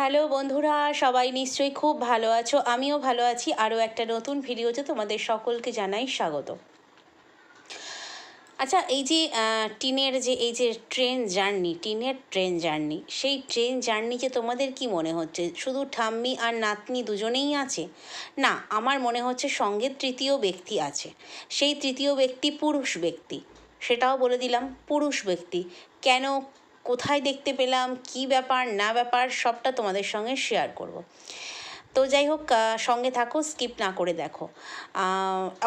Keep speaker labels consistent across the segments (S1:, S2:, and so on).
S1: Hello বন্ধুরা, সবাই নিশ্চয়ই খুব ভালো আছো। আমিও ভালো আছি। আরও একটা নতুন ভিডিওতে তোমাদের সকলকে জানাই স্বাগত। আচ্ছা এই যে টিনের যে, এই যে ট্রেন জার্নি, টিনের ট্রেন জার্নি, সেই ট্রেন জার্নিতে তোমাদের কি মনে হচ্ছে? শুধু ঠাম্মি আর নাতনি দুজনেই আছে? না, আমার মনে হচ্ছে সঙ্গে তৃতীয় ব্যক্তি আছে। সেই তৃতীয় ব্যক্তি পুরুষ ব্যক্তি। সেটাও বলে দিলাম, পুরুষ ব্যক্তি। কেন কোথায় দেখতে পেলাম, কি ব্যাপার, না ব্যাপার, সবটা তোমাদের সঙ্গে শেয়ার করব। তো যাই হোক সঙ্গে থাকো স্কিপ না করে দেখো।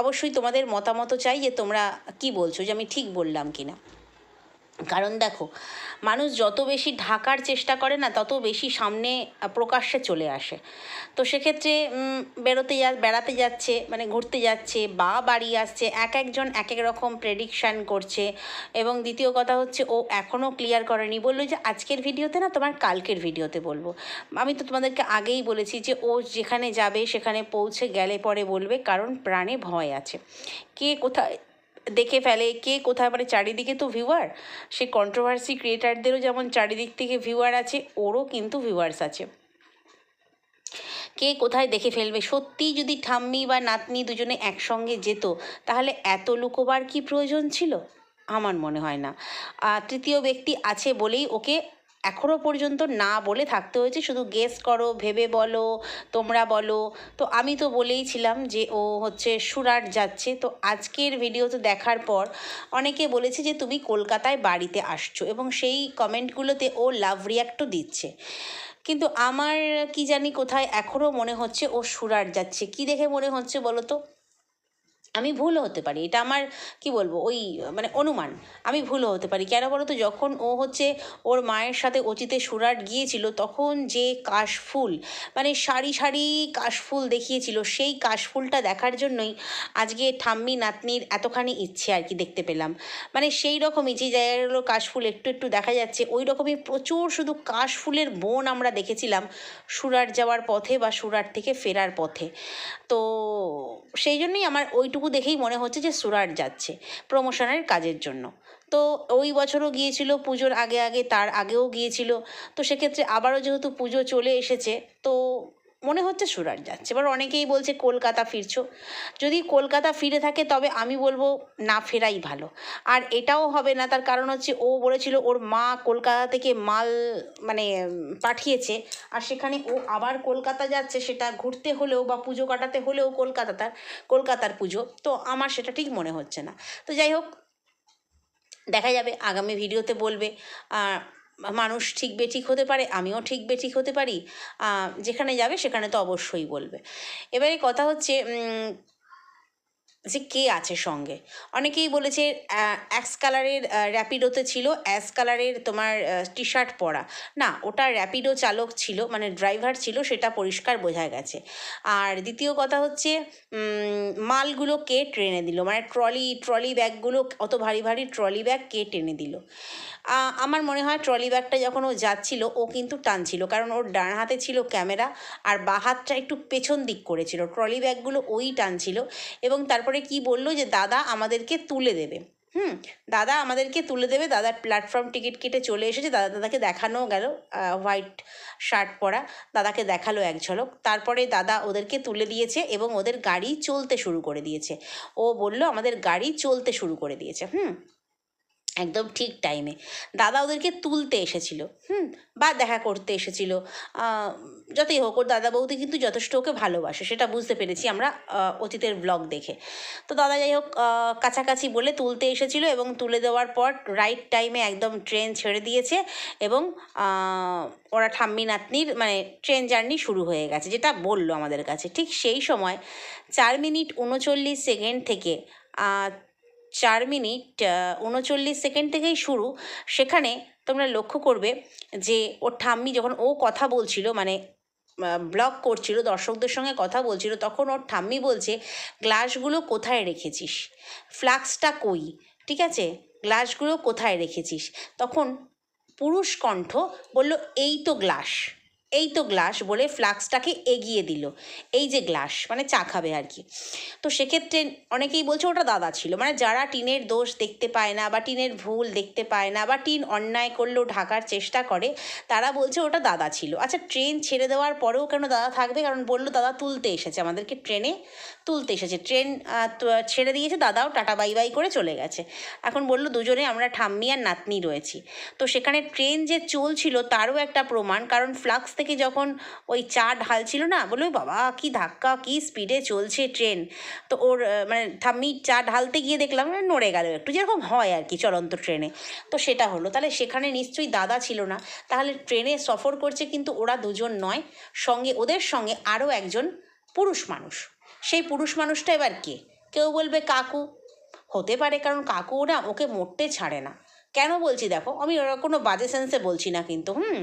S1: অবশ্যই তোমাদের মতামত চাই যে তোমরা কি বলছো, যে আমি ঠিক বললাম কি না কারণ দেখো, মানুষ যত বেশি ঢাকার চেষ্টা করে না, তত বেশি সামনে প্রকাশ্যে চলে আসে। তো সেক্ষেত্রে বেরোতে যা, বেড়াতে যাচ্ছে মানে ঘুরতে যাচ্ছে বা বাড়ি আসছে, এক একজন এক এক রকম প্রেডিকশান করছে এবং দ্বিতীয় কথা হচ্ছে, ও এখনও ক্লিয়ার করেনি। বলল যে, আজকের ভিডিওতে না, তোমার কালকের ভিডিওতে বলব। আমি তো তোমাদেরকে আগেই বলেছি যে, ও যেখানে যাবে, সেখানে পৌঁছে গেলে পরে বলবে, কারণ প্রাণে ভয় আছে। কে কোথায় দেখে ফেলে কে কোথায় মানে চারিদিকে তো ভিউয়ার সে কন্ট্রোভার্সি ক্রিয়েটারদেরও যেমন চারিদিক থেকে ভিউয়ার আছে, ওরও কিন্তু ভিউয়ার্স আছে। কে কোথায় দেখে ফেলবে? সত্যিই যদি ঠাম্মি বা নাতনি দুজনে একসঙ্গে যেত, তাহলে এত লুকোবার কি প্রয়োজন ছিল? আমার মনে হয় না। তৃতীয় ব্যক্তি আছে বলেই ওকে এখনও পর্যন্ত না বলে থাকতে হয়েছে। শুধু গেস করো, ভেবে বলো, তোমরা বলো। তো আমি তো বলেইছিলাম যে ও হচ্ছে সুরাট যাচ্ছে। তো আজকের ভিডিওতে দেখার পর অনেকে বলেছে যে তুমি কলকাতায় বাড়িতে আসছো এবং সেই কমেন্টগুলোতে ও লাভ রিয়াক্টও দিচ্ছে। কিন্তু আমার কি জানি কোথায় এখনও মনে হচ্ছে ও সুরাট যাচ্ছে। কি দেখে মনে হচ্ছে বলো তো? আমি ভুলও হতে পারি। এটা আমার, কি বলব, ওই মানে অনুমান। আমি ভুলও হতে পারি। কেন বলো তো? যখন ও হচ্ছে ওর মায়ের সাথে অচিতে সুরাট গিয়েছিল, তখন যে কাশফুল মানে সারি সারি কাশফুল দেখিয়েছিল, সেই কাশফুলটা দেখার জন্যই আজকে ঠাম্মি নাতনির এতখানি ইচ্ছে আর কি দেখতে পেলাম। মানে সেই রকমই যে জায়গাগুলো কাশফুল একটু একটু দেখা যাচ্ছে, ওই রকমই প্রচুর শুধু কাশফুলের বন আমরা দেখেছিলাম সুরাট যাওয়ার পথে বা সুরাট থেকে ফেরার পথে। তো সেই জন্যই আমার ওইটুকু দেখেই মনে হচ্ছে যে সুরাট যাচ্ছে প্রমোশনের কাজের জন্য। তো ওই বছরও গিয়েছিল পুজোর আগে আগে, তার আগেও গিয়েছিল। তো সেক্ষেত্রে আবারও যেহেতু পুজো চলে এসেছে, তো মনে হচ্ছে সুরাট যাচ্ছে। এবার অনেকেই বলছে কলকাতা ফিরছো। যদি কলকাতা ফিরে থাকে তবে আমি বলব না ফেরাই ভালো। আর এটাও হবে না তার কারণ হচ্ছে ও বলেছিল ওর মা কলকাতা থেকে মাল মানে পাঠিয়েছে। আর সেখানে ও আবার কলকাতা যাচ্ছে সেটা ঘুরতে হলেও বা পুজো কাটাতে হলেও কলকাতা তার কলকাতার পুজো। তো আমার সেটা ঠিক মনে হচ্ছে না। তো যাই হোক দেখা যাবে আগামী ভিডিওতে বলবে। আহ, মানুষ ঠিক বেঠিক হতে পারে, আমিও ঠিক বেঠিক হতে পারি যেখানে যাবে সেখানে তো অবশ্যই বলবে। এবারে কথা হচ্ছে যে কে আছে সঙ্গে? অনেকেই বলেছে অ্যাক্স কালারের র্যাপিডোতে ছিল অ্যাশ কালারের তোমার টি শার্ট পরা। না, ওটা র্যাপিডো চালক ছিল মানে ড্রাইভার ছিল, সেটা পরিষ্কার বোঝা গেছে। আর দ্বিতীয় কথা হচ্ছে মালগুলো কে ট্রেনে দিল? মানে ট্রলি ট্রলি ব্যাগগুলো অত ভারী ভারী ট্রলি ব্যাগ কে টেনে দিল? আমার মনে হয় ট্রলি ব্যাগটা যখন ও যাচ্ছিল, ও কিন্তু টানছিল। কারণ ওর ডান হাতে ছিল ক্যামেরা আর বা হাতটা একটু পেছন দিক করেছিল। ট্রলি ব্যাগগুলো ওই টানছিল এবং তারপরে কি বলল যে, দাদা আমাদেরকে তুলে দেবে। হুম? দাদা আমাদেরকে তুলে দেবে। দাদার প্ল্যাটফর্ম টিকিট কেটে চলে এসেছে। দাদা, দাদাকে দেখানো গেল হোয়াইট শার্ট পরা। দাদাকে দেখাল এক ঝলক। তারপরে দাদা ওদেরকে তুলে দিয়েছে এবং ওদের গাড়ি চলতে শুরু করে দিয়েছে। ও বলল, আমাদের গাড়ি চলতে শুরু করে দিয়েছে। হুম? একদম ঠিক টাইমে দাদা ওদেরকে তুলতে এসেছিল, হুম, বা দেখা করতে এসেছিল। যতই হোক, ওর দাদা বৌদি কিন্তু যথেষ্ট ওকে ভালোবাসে, সেটা বুঝতে পেরেছি আমরা অতীতের ব্লগ দেখে। তো দাদা যাই হোক কাছাকাছি বলে তুলতে এসেছিল এবং তুলে দেওয়ার পর রাইট টাইমে একদম ট্রেন ছেড়ে দিয়েছে এবং ওরা ঠাম্মি নাতনির মানে ট্রেন জার্নি শুরু হয়ে গেছে, যেটা বলল আমাদের কাছে। ঠিক সেই সময়, চার মিনিট উনচল্লিশ সেকেন্ড থেকে চার মিনিট উনচল্লিশ সেকেন্ড থেকেই শুরু। সেখানে তোমরা লক্ষ্য করবে যে ওর ঠাম্মি যখন ও কথা বলছিল মানে ব্লগ করছিল, দর্শকদের সঙ্গে কথা বলছিল, তখন ওর ঠাম্মি বলছে, গ্লাসগুলো কোথায় রেখেছিস? ফ্লাক্সটা কই? ঠিক আছে? গ্লাসগুলো কোথায় রেখেছিস? তখন পুরুষ কণ্ঠ বলল, এই তো গ্লাস। এই তো গ্লাস বলে ফ্লাক্সটাকে এগিয়ে দিল। এই যে গ্লাস মানে চা খাবে আর কি। তো সেক্ষেত্রে অনেকেই বলছে ওটা দাদা ছিল। মানে যারা টিনের দোষ দেখতে পায় না বা টিনের ভুল দেখতে পায় না বা টিন অন্যায় করলেও ঢাকার চেষ্টা করে, তারা বলছে ওটা দাদা ছিল। আচ্ছা ট্রেন ছেড়ে দেওয়ার পরেও কেন দাদা থাকবে? কারণ বলল দাদা তুলতে এসেছে, আমাদেরকে ট্রেনে তুলতে এসেছে। ট্রেন ছেড়ে দিয়েছে, দাদাও টাটা বাই বাই করে চলে গেছে। এখন বলল দুজনে আমরা ঠাম্মি আর নাতনি রয়েছি। তো সেখানে ট্রেন যে চলছিল তারও একটা প্রমাণ, কারণ ফ্লাক্স থেকে যখন ওই চা ঢালছিল না বলে বাবা, কি ধাক্কা, কি স্পিডে চলছে ট্রেন তো ওর মানে ঠাম্মি চা ঢালতে গিয়ে দেখলাম মানে নড়ে গেল একটু, যেরকম হয় আর কি চলন্ত ট্রেনে তো সেটা হলো, তাহলে সেখানে নিশ্চয়ই দাদা ছিল না, তাহলে ট্রেনে সফর করছে কিন্তু ওরা দুজন নয়, সঙ্গে ওদের সঙ্গে আরও একজন পুরুষ মানুষ। সেই পুরুষ মানুষটা এবার কে? কেউ বলবে কাকু। হতে পারে, কারণ কাকু না ওকে মরতে ছাড়ে না। কেন বলছি দেখো, আমি ওরা কোনো বাজে সেন্সে বলছি না কিন্তু, হুম?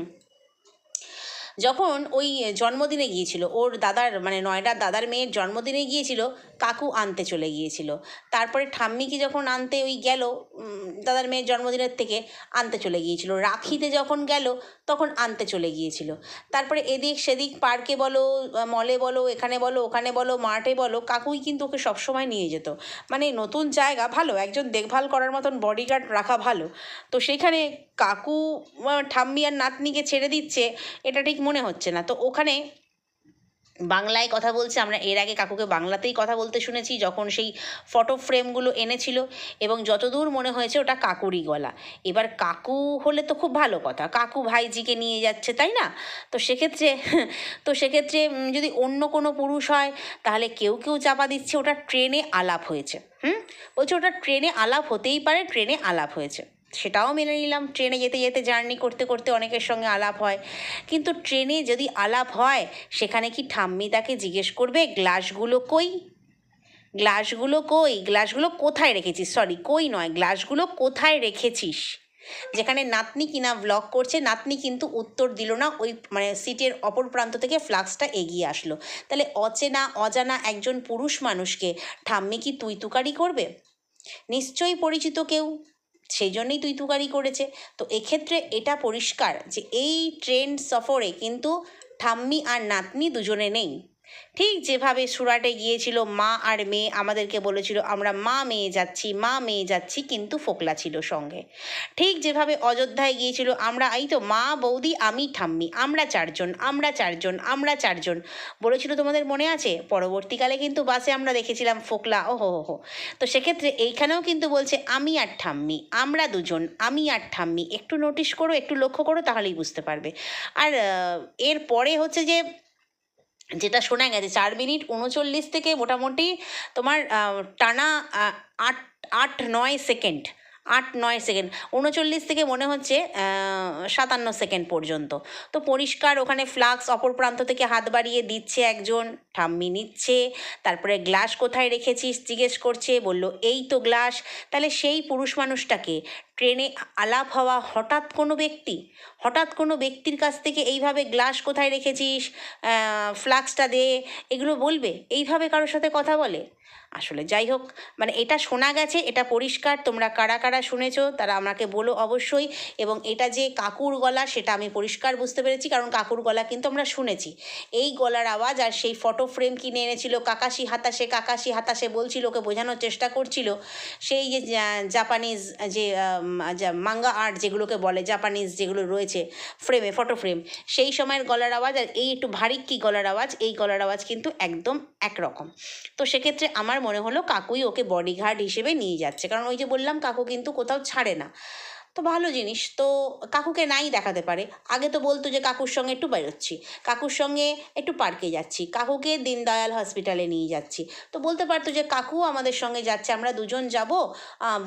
S1: যখন ওই জন্মদিনে গিয়েছিল ওর দাদার মানে নয়ডার দাদার মেয়ের জন্মদিনে গিয়েছিল কাকু আনতে চলে গিয়েছিল। তারপরে ঠাম্মিকে যখন আনতে ওই গেল দাদার মেয়ের জন্মদিনের থেকে আনতে চলে গিয়েছিল। রাখিতে যখন গেল, তখন আনতে চলে গিয়েছিল। তারপরে এদিক সেদিক পার্কে বলো, মলে বলো, এখানে বলো, ওখানে বলো মার্টে বলো, কাকুই কিন্তু ওকে সবসময় নিয়ে যেত। মানে নতুন জায়গা ভালো, একজন দেখভাল করার মতন বডিগার্ড রাখা ভালো। তো সেইখানে কাকু ঠাম্মি আর নাতনিকে ছেড়ে দিচ্ছে, এটা ঠিক মনে হচ্ছে না। তো ওখানে বাংলায় কথা বলছে, আমরা এর আগে কাকুকে বাংলাতেই কথা বলতে শুনেছি, যখন সেই ফটো ফ্রেমগুলো এনেছিল এবং যতদূর মনে হয়েছে ওটা কাকুরই গলা। এবার কাকু হলে তো খুব ভালো কথা, কাকু ভাইজিকে নিয়ে যাচ্ছে, তাই না? তো সেক্ষেত্রে তো সেক্ষেত্রে যদি অন্য কোনো পুরুষ হয়, তাহলে কেউ কেউ চাপা দিচ্ছে, ওটা ট্রেনে আলাপ হয়েছে, হুম? বলছে ওটা ট্রেনে আলাপ হতেই পারে, ট্রেনে আলাপ হয়েছে। সেটাও মেনে নিলাম। ট্রেনে যেতে যেতে জার্নি করতে করতে অনেকের সঙ্গে আলাপ হয়। কিন্তু ট্রেনে যদি আলাপ হয়, সেখানে কি ঠাম্মি তাকে জিজ্ঞেস করবে, গ্লাসগুলো কই? গ্লাসগুলো কই? গ্লাসগুলো কোথায় রেখেছিস? সরি কই নয়, গ্লাসগুলো কোথায় রেখেছিস? যেখানে নাতনি কিনা ব্লগ করছে, নাতনি কিন্তু উত্তর দিল না, ওই মানে সিটের অপর প্রান্ত থেকে ফ্লাক্সটা এগিয়ে আসলো। তাহলে অচেনা, অজানা একজন পুরুষ মানুষকে ঠাম্মি কি তুই তুকারি করবে? নিশ্চয়ই পরিচিত কেউ। সেই জন্যই তুই তুকারি করেছে। তো এক্ষেত্রে এটা পরিষ্কার যে এই ট্রেন সফরে কিন্তু ঠাম্মি আর নাতনি দুজনে নেই। ঠিক যেভাবে সুরাটে গিয়েছিল, মা আর মেয়ে আমাদেরকে বলেছিল, আমরা মা মেয়ে যাচ্ছি, মা মেয়ে যাচ্ছি, কিন্তু ফোকলা ছিল সঙ্গে। ঠিক যেভাবে অযোধ্যায় গিয়েছিল, আমরা এই তো মা, বৌদি, আমি, ঠাম্মি, আমরা চারজন আমরা চারজন আমরা চারজন। বলেছিল তোমাদের মনে আছে? পরবর্তীকালে কিন্তু বাসে আমরা দেখেছিলাম ফোকলা ও হো হো। তো সেক্ষেত্রে এইখানেও কিন্তু বলছে, আমি আর ঠাম্মি, আমরা দুজন, আমি আর ঠাম্মি, একটু নোটিশ করো, একটু লক্ষ্য করো, তাহলেই বুঝতে পারবে। আর এর পরে হচ্ছে যে যেটা শোনা গেছে চার মিনিট উনচল্লিশ থেকে মোটামুটি তোমার টানা আট আট নয় সেকেন্ড। আট নয় সেকেন্ড, উনচল্লিশ থেকে মনে হচ্ছে সাতান্ন সেকেন্ড পর্যন্ত। তো পরিষ্কার ওখানে ফ্লাক্স অপর প্রান্ত থেকে হাত বাড়িয়ে দিচ্ছে একজন, ঠাম্মি নিচ্ছে, তারপরে গ্লাস কোথায় রেখেছিস? জিজ্ঞেস করছে, বলল, এই তো গ্লাস। তাহলে সেই পুরুষ মানুষটাকে ট্রেনে আলাপ হওয়া হঠাৎ কোনো ব্যক্তি? হঠাৎ কোনো ব্যক্তির কাছ থেকে এইভাবে গ্লাস কোথায় রেখেছিস? ফ্লাক্সটা দে, এগুলো বলবে? এইভাবে কারোর সাথে কথা বলে? আসলে। যাই হোক মানে এটা শোনা গেছে, এটা পরিষ্কার, তোমরা কারা কারা শুনেছো তারা আমাকে বলো অবশ্যই। এবং এটা যে কাকুর গলা সেটা আমি পরিষ্কার বুঝতে পেরেছি, কারণ কাকুর গলা কিন্তু আমরা শুনেছি। এই গলার আওয়াজ আর সেই ফটো ফ্রেম কিনে এনেছিল, কাকাশি হাতাশে কাকাশি হাতাশে বলছিল, ওকে বোঝানোর চেষ্টা করছিল। সেই যে জাপানিজ যে মাঙ্গা আর্ট যেগুলোকে বলে জাপানিজ যেগুলো রয়েছে ফ্রেমে ফটো ফ্রেম সেই সময়ের গলার আওয়াজ আর এই একটু ভারী কি গলার আওয়াজ, এই গলার আওয়াজ কিন্তু একদম একরকম। তো সেক্ষেত্রে আমার মনে হলো কাকুই ওকে বডিগার্ড হিসেবে নিয়ে যাচ্ছে। কারণ ওই যে বললাম, কাকু কিন্তু কোথাও ছাড়ে না। তো ভালো জিনিস। তো কাকুকে নাই দেখাতে পারে। আগে তো বলতো যে, কাকুর সঙ্গে একটু বেরোচ্ছি। কাকুর সঙ্গে একটু পার্কে যাচ্ছি। কাকুকে দিনদয়াল হসপিটালে নিয়ে যাচ্ছি। তো বলতে পারতো যে, কাকু আমাদের সঙ্গে যাচ্ছে, আমরা দুজন যাব।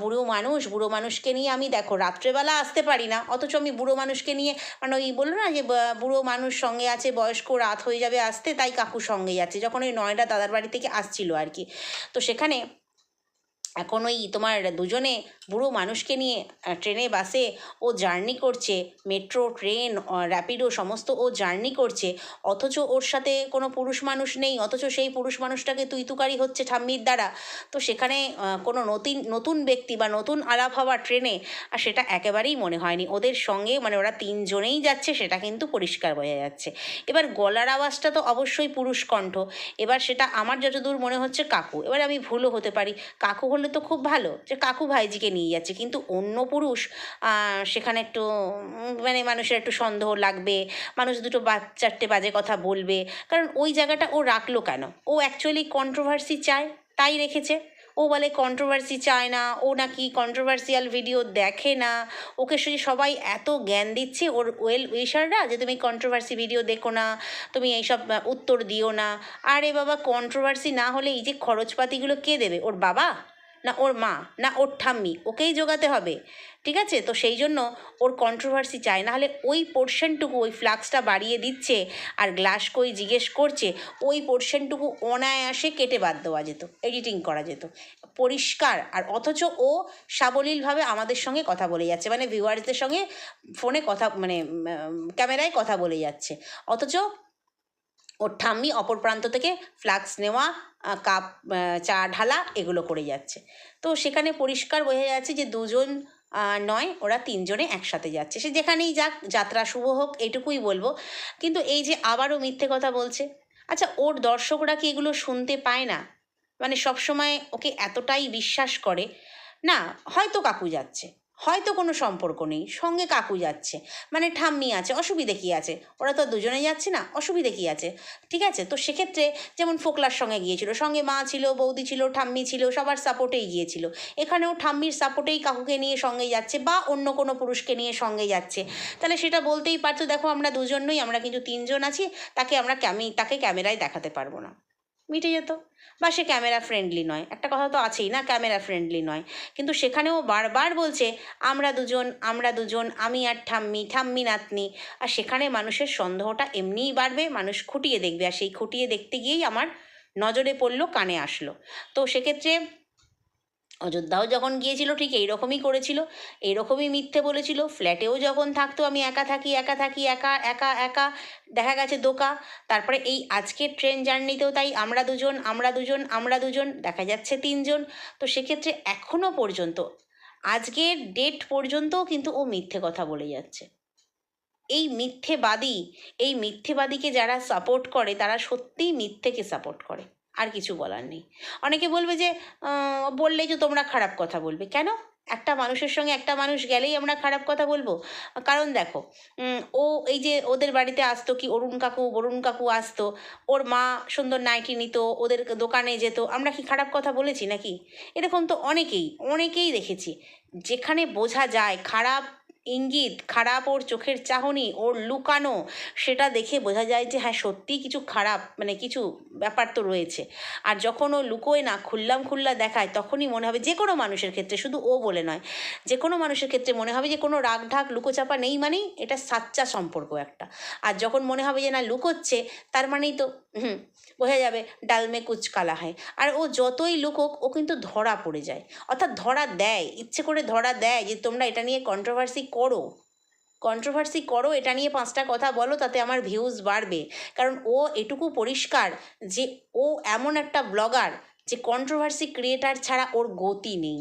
S1: বুড়ো মানুষ, বুড়ো মানুষকে নিয়ে আমি দেখো, রাত্রেবেলা আসতে পারি না। অথচ আমি বুড়ো মানুষকে নিয়ে মানে ওই বলল না যে বুড়ো মানুষ সঙ্গে আছে, বয়স্ক, রাত হয়ে যাবে আসতে, তাই কাকুর সঙ্গে যাচ্ছে। যখন ওই নয়ডা দাদার বাড়ি থেকে আসছিল আর কি। তো সেখানে এখন ওই তোমার দুজনে বুড়ো মানুষকে নিয়ে ট্রেনে, বাসে ও জার্নি করছে, মেট্রো, ট্রেন র্যাপিডো, সমস্ত ও জার্নি করছে, অথচ ওর সাথে কোনো পুরুষ মানুষ নেই, অথচ সেই পুরুষ মানুষটাকে তুই তুকারি হচ্ছে ঠাম্মির দ্বারা। তো সেখানে কোনো নতুন নতুন ব্যক্তি বা নতুন আলাপ হওয়া ট্রেনে, আর সেটা একেবারেই মনে হয়নি। ওদের সঙ্গে মানে ওরা তিনজনেই যাচ্ছে, সেটা কিন্তু পরিষ্কার বোঝা যাচ্ছে। এবার গলার আওয়াজটা তো অবশ্যই পুরুষ কণ্ঠ। এবার সেটা আমার যতদূর মনে হচ্ছে কাকু। এবার আমি ভুলও হতে পারি। কাকু হলে তো খুব ভালো যে কাকু ভাইজিকে নিয়ে যাচ্ছে। কিন্তু অন্য পুরুষ সেখানে একটু মানে মানুষের একটু সন্দেহ লাগবে, মানুষ দুটো বাচ্চারটে বাজে কথা বলবে। কারণ ওই জায়গাটা ও রাখল কেন? ও অ্যাকচুয়ালি কন্ট্রোভার্সি চায়, তাই রেখেছে। ও বলে কন্ট্রোভার্সি চায় না, ও নাকি কন্ট্রোভার্সিয়াল ভিডিও দেখে না। ওকে শুধু সবাই এত জ্ঞান দিচ্ছে, ওর ওয়েল উইশাররা যে তুমি কন্ট্রোভার্সি ভিডিও দেখো না, তুমি এইসব উত্তর দিও না। আরে বাবা কন্ট্রোভার্সি না হলে এই যে খরচপাতিগুলো কে দেবে? ওর বাবা? না ওর মা, না ওর ঠাম্মি, ওকেই জোগাতে হবে। ঠিক আছে? তো সেই জন্য ওর কন্ট্রোভার্সি চায় না হলে ওই পোর্শনটুকু ওই ফ্লাক্সটা বাড়িয়ে দিচ্ছে আর গ্লাস কই জিজ্ঞেস করছে, ওই পোর্শনটুকু অনায়াসে কেটে বাদ দেওয়া যেত এডিটিং করা যেত। পরিষ্কার। আর অথচ ও সাবলীলভাবে আমাদের সঙ্গে কথা বলে যাচ্ছে। মানে ভিউয়ার্সদের সঙ্গে ফোনে কথা মানে ক্যামেরায় কথা বলে যাচ্ছে। অথচ ওর ঠাম্মি অপর প্রান্ত থেকে ফ্লাক্স নেওয়া কাপ চা ঢালা এগুলো করে যাচ্ছে। তো সেখানে পরিষ্কার বোঝা যাচ্ছে যে দুজন নয়, ওরা তিনজনে একসাথে যাচ্ছে। সে যেখানেই যাক, যাত্রা শুভ হোক এটুকুই বলব। কিন্তু এই যে আবারও মিথ্যে কথা বলছে আচ্ছা ওর দর্শকরা কি এগুলো শুনতে পায় না? মানে সবসময় ওকে এতটাই বিশ্বাস করে? না, হয়তো কাকু যাচ্ছে। হয়তো কোনো সম্পর্ক নেই, সঙ্গে কাকু যাচ্ছে মানে ঠাম্মি আছে, অসুবিধে কী আছে? ওরা তো দুজনে যাচ্ছে না, অসুবিধে কী আছে? ঠিক আছে? তো সেক্ষেত্রে যেমন ফোকলার সঙ্গে গিয়েছিল, সঙ্গে মা ছিল, বৌদি ছিল, ঠাম্মি ছিল, সবার সাপোর্টেই গিয়েছিল। এখানেও ঠাম্মির সাপোর্টেই কাকুকে নিয়ে সঙ্গে যাচ্ছে বা অন্য কোনো পুরুষকে নিয়ে সঙ্গে যাচ্ছে। তাহলে সেটা বলতেই পারতো, দেখো আমরা দুজনই, আমরা কিন্তু তিনজন আছি, তাকে আমরা ক্যামি, তাকে ক্যামেরায় দেখাতে পারব না। মিটে যেত। বা সে ক্যামেরা ফ্রেন্ডলি নয়। একটা কথা তো আছেই না ক্যামেরা ফ্রেন্ডলি নয়। কিন্তু সেখানেও বারবার বলছে, আমরা দুজন আমরা দুজন, আমি আর ঠাম্মি ঠাম্মি নাতনি। আর সেখানে মানুষের সন্দেহটা এমনিই বাড়বে, মানুষ খুঁটিয়ে দেখবে। আর সেই খুঁটিয়ে দেখতে গিয়েই আমার নজরে পড়ল, কানে আসলো। তো সেক্ষেত্রে অযোধ্যাও যখন গিয়েছিল, ঠিক এইরকমই করেছিল। এইরকমই মিথ্যে বলেছিল। ফ্ল্যাটেও যখন থাকতো, আমি একা থাকি একা থাকি, একা একা একা, দেখা গেছে দোকা। তারপরে এই আজকের ট্রেন জার্নিতেও তাই, আমরা দুজন আমরা দুজন আমরা দুজন, দেখা যাচ্ছে তিনজন। তো সেক্ষেত্রে এখনও পর্যন্ত, আজকের ডেট পর্যন্তও কিন্তু ও মিথ্যে কথা বলে যাচ্ছে। এই মিথ্যেবাদী, এই মিথ্যেবাদীকে যারা সাপোর্ট করে, তারা সত্যিই মিথ্যেকে সাপোর্ট করে। আর কিছু বলার নেই। অনেকে বলবে যে বললেই যে তোমরা খারাপ কথা বলবে। কেন? একটা মানুষের সঙ্গে একটা মানুষ গেলেই আমরা খারাপ কথা বলব। কারণ দেখো ও এই যে ওদের বাড়িতে আসতো কি, অরুণ কাকু, বরুণ কাকু আসতো, ওর মা সুন্দর নাইটি নিত, ওদের দোকানে যেত, আমরা কি খারাপ কথা বলেছি নাকি? এরকম তো অনেকেই অনেকেই দেখেছি। যেখানে বোঝা যায় খারাপ ইঙ্গিত, খারাপ ওর চোখের চাহনি, ওর লুকানো, সেটা দেখে বোঝা যায় যে হ্যাঁ সত্যিই কিছু খারাপ মানে কিছু ব্যাপার তো রয়েছে। আর যখন ও লুকোয় না, খুললাম খুল্লা দেখায়, তখনই মনে হবে যে কোনো মানুষের ক্ষেত্রে, শুধু ও বলে নয়, যে কোনো মানুষের ক্ষেত্রে মনে হবে যে কোনো রাগ ঢাক লুকোচাপা নেই মানেই এটা সাচ্চা সম্পর্ক একটা। আর যখন মনে হবে যে না, লুকোচ্ছে, তার মানেই তো, হুম, বোঝা যাবে ডালমে কুচ কালা হয়। আর ও যতই লুকোক, ও কিন্তু ধরা পড়ে যায়। অর্থাৎ ধরা দেয়, ইচ্ছে করে ধরা দেয় যে তোমরা এটা নিয়ে কন্ট্রোভার্সি করো। কন্ট্রোভার্সি করো, এটা নিয়ে পাঁচটা কথা বলো, তাতে আমার ভিউজ বাড়বে। কারণ ও এটুকু পরিষ্কার যে ও এমন একটা ব্লগার যে কন্ট্রোভার্সি ক্রিয়েটার ছাড়া ওর গতি নেই।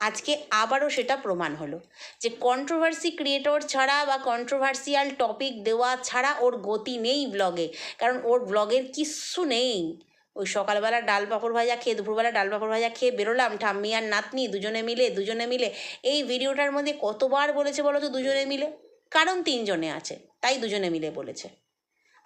S1: আজকে আবারও সেটা প্রমাণ হলো যে কন্ট্রোভার্সি ক্রিয়েটর ছাড়া বা কন্ট্রোভার্সিয়াল টপিক দেওয়া ছাড়া ওর গতি নেই ব্লগে কারণ ওর ব্লগের কিচ্ছু নেই। ওই সকালবেলা ডাল পাঁপড় ভাজা খেয়ে, দুপুরবেলা ডাল পাঁপড় ভাজা খেয়ে বেরোলাম, ঠাম্মি আর নাতনি দুজনে মিলে দুজনে মিলে। এই ভিডিওটার মধ্যে কতবার বলেছে বলো তো দুজনে মিলে? কারণ তিনজনে আছে, তাই দুজনে মিলে বলেছে।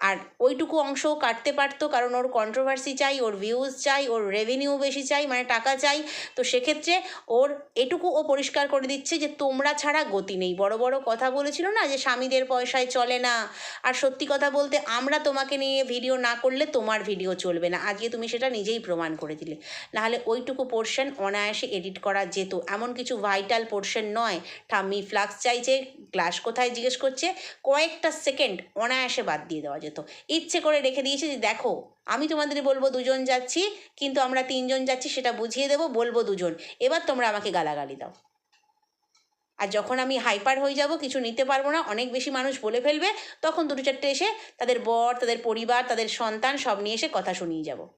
S1: আর ওইটুকু অংশও কাটতে পারতো, কারণ ওর কন্ট্রোভার্সি চাই, ওর ভিউজ চাই, ওর রেভিনিউ বেশি চাই মানে টাকা চাই। তো সেক্ষেত্রে ওর এটুকু ও পরিষ্কার করে দিচ্ছে যে তোমরা ছাড়া গতি নেই। বড় বড় কথা বলেছিল না যে স্বামীদের পয়সায় চলে না। আর সত্যি কথা বলতে আমরা তোমাকে নিয়ে ভিডিও না করলে তোমার ভিডিও চলবে না। আজকে তুমি সেটা নিজেই প্রমাণ করে দিলে। নাহলে ওইটুকু পোর্শন অনায়াসে এডিট করা যেত। এমন কিছু ভাইটাল পোর্শন নয়। ঠাম্মি ফ্লাক্স চাইছে গ্লাস কোথায় জিজ্ঞেস করছে, কয়েকটা সেকেন্ড অনায়াসে বাদ দিয়ে দেওয়া যেত। যেত ইচ্ছে করে রেখে দিয়েছি যে দেখো, আমি তোমাদের বলব দুজন যাচ্ছি, কিন্তু আমরা তিনজন যাচ্ছি, সেটা বুঝিয়ে দেবো, বলব দুজন। এবার তোমরা আমাকে গালাগালি দাও। আর যখন আমি হাইপার হয়ে যাব, কিছু নিতে পারব না, অনেক বেশি মানুষ বলে ফেলবে, তখন দুটো চারটে এসে তাদের বর, তাদের পরিবার, তাদের সন্তান সব নিয়ে এসে কথা শুনিয়ে যাব।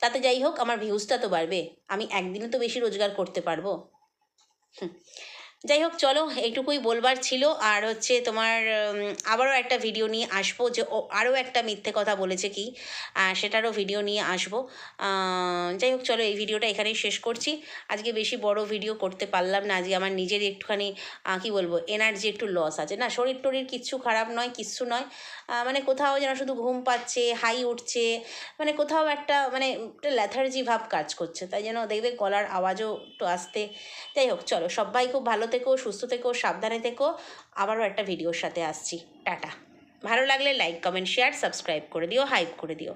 S1: তাতে যাই হোক, আমার ভিউজটা তো বাড়বে। আমি একদিনে তো বেশি রোজগার করতে পারব। হুম। যাই হোক, চলো, এইটুকুই বলবার ছিল। আর হচ্ছে তোমার আবারও একটা ভিডিও নিয়ে আসব যে আরও একটা মিথ্যে কথা বলেছে কি সেটারও ভিডিও নিয়ে আসব। যাই হোক, চলো, এই ভিডিওটা এখানেই শেষ করছি। আজকে বেশি বড় ভিডিও করতে পারলাম না, আজকে আমার নিজের একটুখানি কি বলব এনার্জি একটু লস আছে। না, শরীর টরীর কিচ্ছু খারাপ নয়, কিচ্ছু নয়। মানে কোথাও যেন শুধু ঘুম পাচ্ছে, হাই উঠছে মানে কোথাও একটা মানে একটা ল্যাথার্জি ভাব কাজ করছে। তাই যেন দেখবে গলার আওয়াজও একটু আসতে। যাই হোক, চলো, সবাই খুব ভালো থেকো, সুস্থ থেকো, সাবধানে থেকো। আবারও একটা ভিডিওর সাথে আসছি। টাটা। ভালো লাগলে লাইক কমেন্ট শেয়ার সাবস্ক্রাইব করে দিও হাইপ করে দিও।